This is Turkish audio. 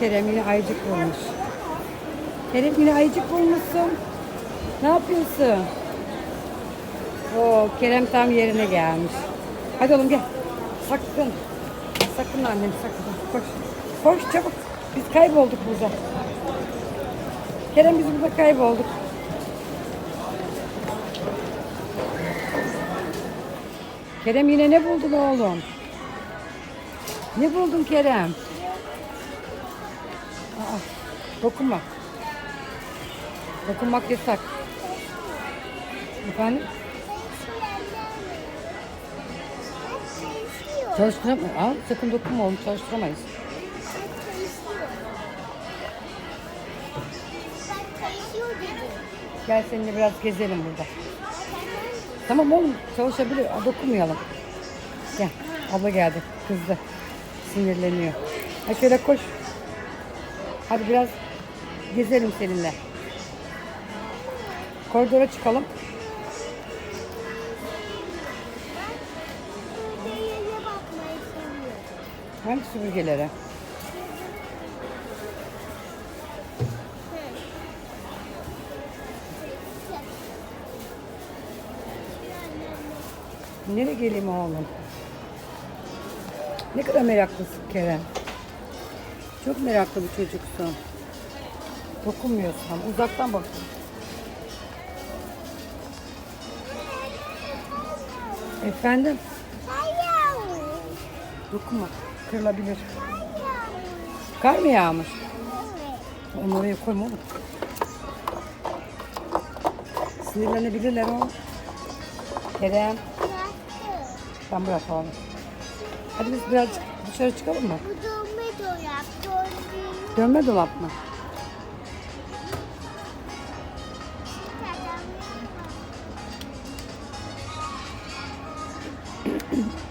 Kerem yine ayıcık bulmuş. Kerem yine ayıcık bulmuşsun. Ne yapıyorsun? Oo, Kerem tam yerine gelmiş. Hadi oğlum gel. Sakın. Sakın annem sakın. Koş. Koş çabuk. Biz kaybolduk burada. Kerem biz burada kaybolduk. Kerem yine ne buldun oğlum? Ne buldun Kerem? Aa, dokunma. Dokunmak yasak. Efendim? Çalıştıram Al, sakın dokunma oğlum çalıştıramayız. Gel seninle biraz gezelim burada. Tamam oğlum çalışabilir. Dokunmayalım. Gel. Abla geldi. Kızdı. Sinirleniyor. Ha şöyle koş. Hadi biraz gezelim seninle. Koridora çıkalım. Hangi süpürgelere? Nereye geleyim oğlum? Ne kadar meraklısın Kerem. Çok meraklı bir çocuksun. Dokunmuyorsun. Uzaktan bakın. Efendim? Dokunma. Kırılabilir. Kar mı yağmış? Onu oraya koyma oğlum. Sinirlenebilirler oğlum. Kerem. Sen bırak oğlum. Hadi biz birazcık dışarı çıkalım mı? Bu dolap, Dönme dolap mı? kadar.